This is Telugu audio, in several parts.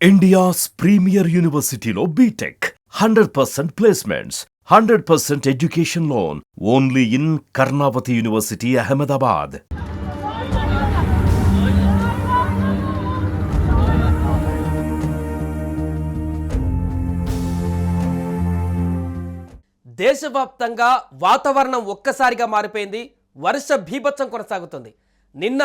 ఇండియాస్ ప్రీమియర్ యూనివర్సిటీలో B Tech hundred percent placements hundred percent education loan only in Karnavati university Ahmedabad దేశవ్యాప్తంగా వాతావరణం ఒక్కసారిగా మారిపోయింది వర్ష భీభత్సం కొనసాగుతుంది. నిన్న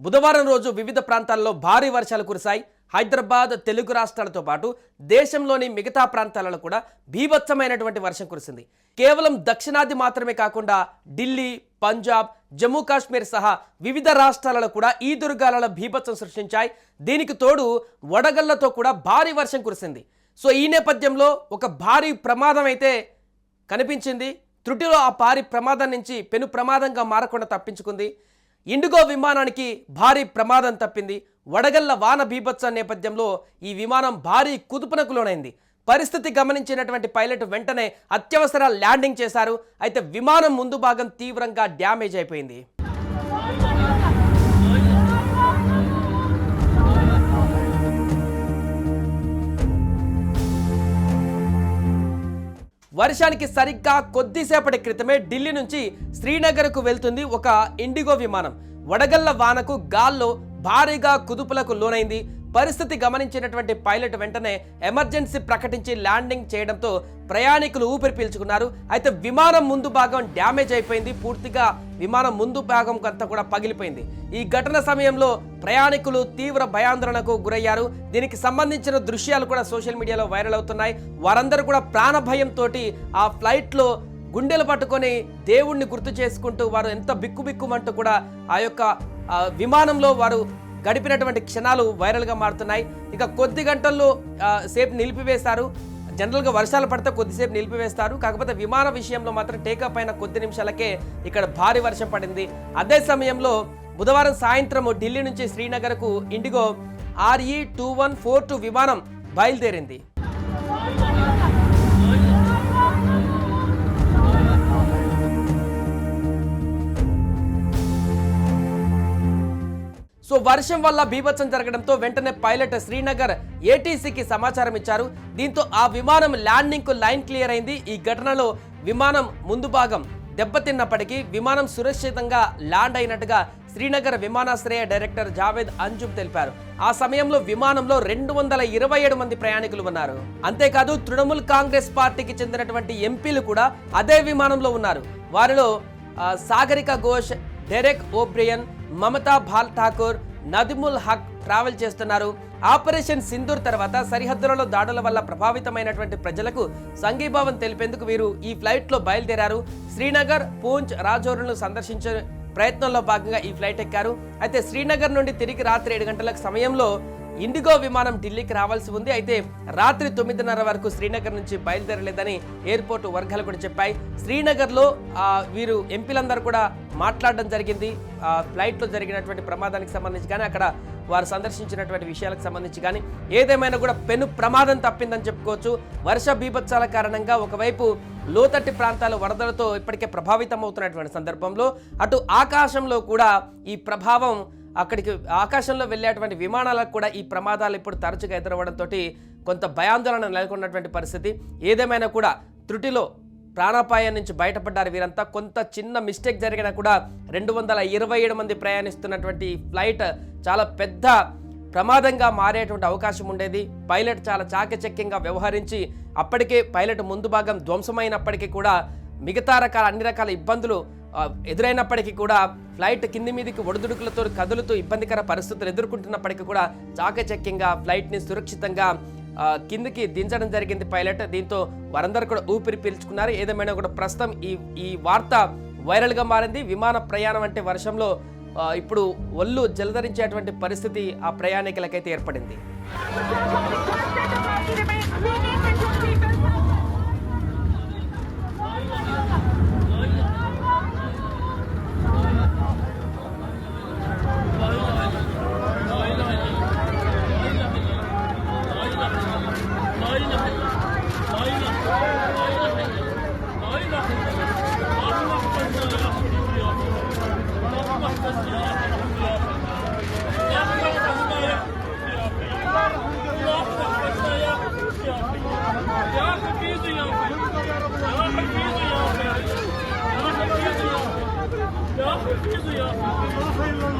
బుధవారం రోజు వివిధ ప్రాంతాల్లో భారీ వర్షాలు కురిశాయి. హైదరాబాద్ తెలుగు రాష్ట్రాలతో పాటు దేశంలోని మిగతా ప్రాంతాలలో కూడా భీభత్సమైనటువంటి వర్షం కురిసింది. కేవలం దక్షిణాది మాత్రమే కాకుండా ఢిల్లీ పంజాబ్ జమ్మూ కాశ్మీర్ సహా వివిధ రాష్ట్రాలలో కూడా ఈ దుర్గాలలో భీభత్సం సృష్టించాయి. దీనికి తోడు వడగళ్ళతో కూడా భారీ వర్షం కురిసింది. సో ఈ నేపథ్యంలో ఒక భారీ ప్రమాదం అయితే కనిపించింది. త్రుటిలో ఆ భారీ ప్రమాదం నుంచి పెను ప్రమాదంగా మారకుండా తప్పించుకుంది. ఇండిగో విమానానికి భారీ ప్రమాదం తప్పింది. వడగళ్ళ వాన బీభత్స నేపథ్యంలో ఈ విమానం భారీ కుదుపునకు లోనైంది. పరిస్థితి గమనించినటువంటి పైలట్ వెంటనే అత్యవసర ల్యాండింగ్ చేశారు. అయితే విమానం ముందు భాగం తీవ్రంగా డ్యామేజ్ అయిపోయింది. వర్షానికి సరిగ్గా కొద్దిసేపటి క్రితమే ఢిల్లీ నుంచి శ్రీనగర్కు వెళ్తుంది ఒక ఇండిగో విమానం. వడగళ్ళ వానకు గాల్లో భారీగా కుదుపులకు లోనైంది పరిస్థితి గమనించినటువంటి పైలట్ వెంటనే ఎమర్జెన్సీ ప్రకటించి ల్యాండింగ్ చేయడంతో ప్రయాణికులు ఊపిరి పీల్చుకున్నారు. అయితే విమానం ముందు భాగం డ్యామేజ్ అయిపోయింది. పూర్తిగా విమానం ముందు భాగం అంతా కూడా పగిలిపోయింది. ఈ ఘటన సమయంలో ప్రయాణికులు తీవ్ర భయాందోళనకు గురయ్యారు. దీనికి సంబంధించిన దృశ్యాలు కూడా సోషల్ మీడియాలో వైరల్ అవుతున్నాయి. వారందరూ కూడా ప్రాణ భయంతో ఆ ఫ్లైట్లో గుండెలు పట్టుకొని దేవుణ్ణి గుర్తు చేసుకుంటూ వారు ఎంత బిక్కుబిక్కుమంటూ కూడా ఆ యొక్క విమానంలో వారు గడిపినటువంటి క్షణాలు వైరల్గా మారుతున్నాయి. ఇక కొద్ది గంటల్లో సేపు నిలిపివేస్తారు జనరల్గా వర్షాలు పడితే కొద్దిసేపు నిలిపివేస్తారు. కాకపోతే విమాన విషయంలో మాత్రం టేకప్ అయిన కొద్ది నిమిషాలకే ఇక్కడ భారీ వర్షం పడింది. అదే సమయంలో బుధవారం సాయంత్రం ఢిల్లీ నుంచి శ్రీనగర్కు IndiGo R E two one four two విమానం బయలుదేరింది. వర్షం వల్ల బీభత్సం జరగడంతో వెంటనే పైలట్ శ్రీనగర్ ఏటీసీకి సమాచారం ఇచ్చారు. దీంతో ఆ విమానం ల్యాండింగ్కు లైన్ క్లియర్ అయింది. ఈ ఘటనలో విమానం ముందు భాగం దెబ్బతిన్నప్పటికీ విమానం సురక్షితంగా ల్యాండ్ అయినట్టుగా శ్రీనగర్ విమానాశ్రయ డైరెక్టర్ జావేద్ అంజుమ్ తెలిపారు. ఆ సమయంలో విమానంలో రెండు వందల ఇరవై ఏడు మంది ప్రయాణికులు ఉన్నారు. అంతేకాదు తృణమూల్ కాంగ్రెస్ పార్టీకి చెందినటువంటి ఎంపీలు కూడా అదే విమానంలో ఉన్నారు. వారిలో Sagarika Ghosh Derek O'Brien Mamata Bala Thakur Nadimul Haque travel చేస్తున్నారు. ఆపరేషన్ సింధూర్ తర్వాత సరిహద్దులలో దాడుల వల్ల ప్రభావితమైనటువంటి ప్రజలకు సంఘీభావం తెలిపేందుకు వీరు ఈ ఫ్లైట్లో బయలుదేరారు. శ్రీనగర్ పూంచ్ రాజౌరులను సందర్శించే ప్రయత్నంలో భాగంగా ఈ ఫ్లైట్ ఎక్కారు. అయితే శ్రీనగర్ నుండి తిరిగి రాత్రి ఏడు గంటలకు సమయంలో ఇండిగో విమానం ఢిల్లీకి రావాల్సి ఉంది. అయితే రాత్రి తొమ్మిదిన్నర వరకు శ్రీనగర్ నుంచి బయలుదేరలేదని ఎయిర్పోర్ట్ వర్గాలు కూడా చెప్పాయి. శ్రీనగర్లో వీరు ఎంపీలందరూ కూడా మాట్లాడడం జరిగింది. ఫ్లైట్లో జరిగినటువంటి ప్రమాదానికి సంబంధించి కానీ అక్కడ వారు సందర్శించినటువంటి విషయాలకు సంబంధించి కానీ ఏదేమైనా కూడా పెను ప్రమాదం తప్పిందని చెప్పుకోవచ్చు. వర్ష బీభత్సాల కారణంగా ఒకవైపు లోతట్టి ప్రాంతాలు వరదలతో ఇప్పటికే ప్రభావితం అవుతున్నటువంటి సందర్భంలో అటు ఆకాశంలో కూడా ఈ ప్రభావం అక్కడికి ఆకాశంలో వెళ్ళేటువంటి విమానాలకు కూడా ఈ ప్రమాదాలు ఇప్పుడు తరచుగా ఎదురవ్వడంతో కొంత భయాందోళన నెలకొన్నటువంటి పరిస్థితి. ఏదేమైనా కూడా త్రుటిలో ప్రాణాపాయం నుంచి బయటపడ్డారు వీరంతా. కొంత చిన్న మిస్టేక్ జరిగినా కూడా రెండు వందల ఇరవై ఏడు మంది ప్రయాణిస్తున్నటువంటి ఫ్లైట్ చాలా పెద్ద ప్రమాదంగా మారేటువంటి అవకాశం ఉండేది. పైలట్ చాలా చాకచక్యంగా వ్యవహరించి అప్పటికే పైలట్ ముందు భాగం ధ్వంసమైనప్పటికీ కూడా మిగతా రకాల అన్ని రకాల ఇబ్బందులు ఎదురైనప్పటికీ కూడా ఫ్లైట్ కింది మీదికి ఒడిదుడుకులతో కదులుతూ ఇబ్బందికర పరిస్థితులు ఎదుర్కొంటున్నప్పటికీ కూడా చాకచక్యంగా ఫ్లైట్ని సురక్షితంగా కిందికి దించడం జరిగింది పైలట్. దీంతో వారందరూ కూడా ఊపిరి పీల్చుకున్నారు. ఏదేమైనా కూడా ప్రస్తుతం ఈ ఈ వార్త వైరల్గా మారింది. విమాన ప్రయాణం అంటే వర్షంలో ఇప్పుడు ఒళ్ళు జలధరించేటువంటి పరిస్థితి ఆ ప్రయాణికులకైతే ఏర్పడింది. Ya Hafizu ya. Allah hayırlı